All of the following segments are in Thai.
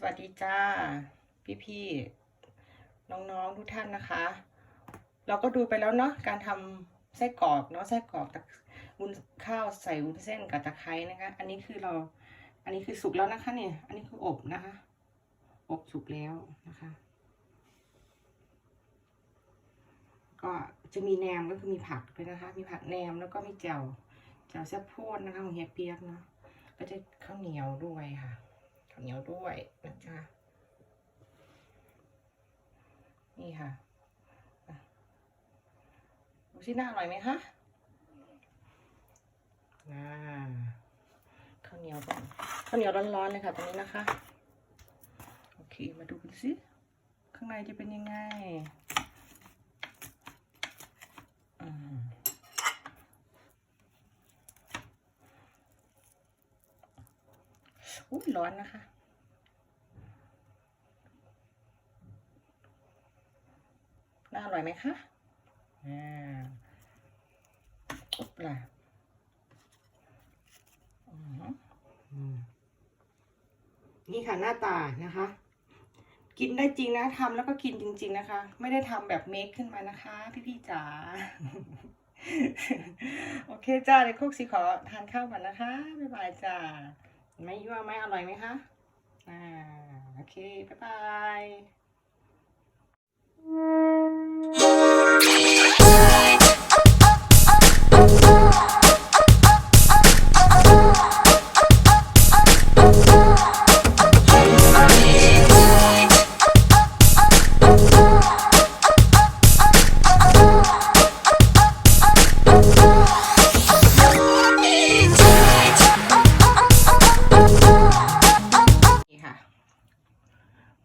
สวัสดีจ้า พี่ๆน้องๆทุกท่านนะคะ เราก็ดูไปแล้วเนาะการทำไส้กรอกเนาะไส้กรอกตะวุ้นข้าวใส่วุ้นเส้นกับตะไคร้นะคะ อันนี้คือเรา อันนี้คือสุกแล้วนะคะเนี่ย อันนี้คืออบนะคะ อบสุกแล้วนะคะ ก็จะมีแหนมก็คือมีผักด้วยนะคะ มีผักแหนมแล้วก็มีแจ่วแจ่วแซ่บโพดนะคะของเฮียเปียกเนาะก็จะข้าวเหนียวด้วยค่ะ เหนียวด้วยนะจ๊ะนี่ค่ะดูสิน่าอร่อยไหมคะอ่าข้าวเหนียวก่อนข้าวเหนียวร้อนๆเลยค่ะตรงนี้นะคะ โอเค มาดูกันสิข้างในจะเป็นยังไง อืม อุ้ยร้อนนะคะ น่าอร่อยไหมคะอ่าอุ๊บล่ะนี่ค่ะหน้าตานะคะ กินได้จริงนะทำแล้วก็กินจริง ๆนะคะ ไม่ได้ทำแบบเมคขึ้นมานะคะ พี่ๆจ๋าโอเคจ้าเดี๋ยวคุกสีขอทานข้าวก่อนนะคะ บ๊ายบายจ้า ไม่ยั่วไหมอร่อยไหมคะ อ่า โอเค บ๊ายบาย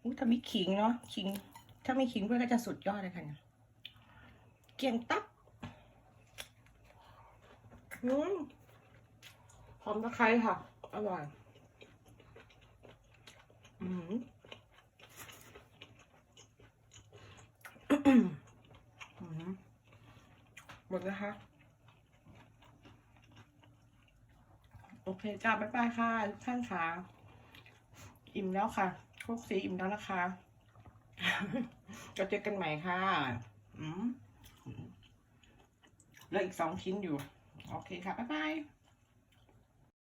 อู้ถ้ามีขิงเนาะขิง ถ้ามีขิงด้วยก็จะสุดยอดเลยค่ะเนี่ยเกียงตับอืมหอมตะไคร้ค่ะ อร่อย อืมอืมหมดนะคะโอเคจ้าบ๊ายบายค่ะทุกท่านค่ะ อิ่มแล้วค่ะ โคกสีอิ่มแล้วนะคะก็เจอกันใหม่ค่ะอืมแล้วอีกสองชิ้นอยู่ โอเคค่ะ บ๊ายบาย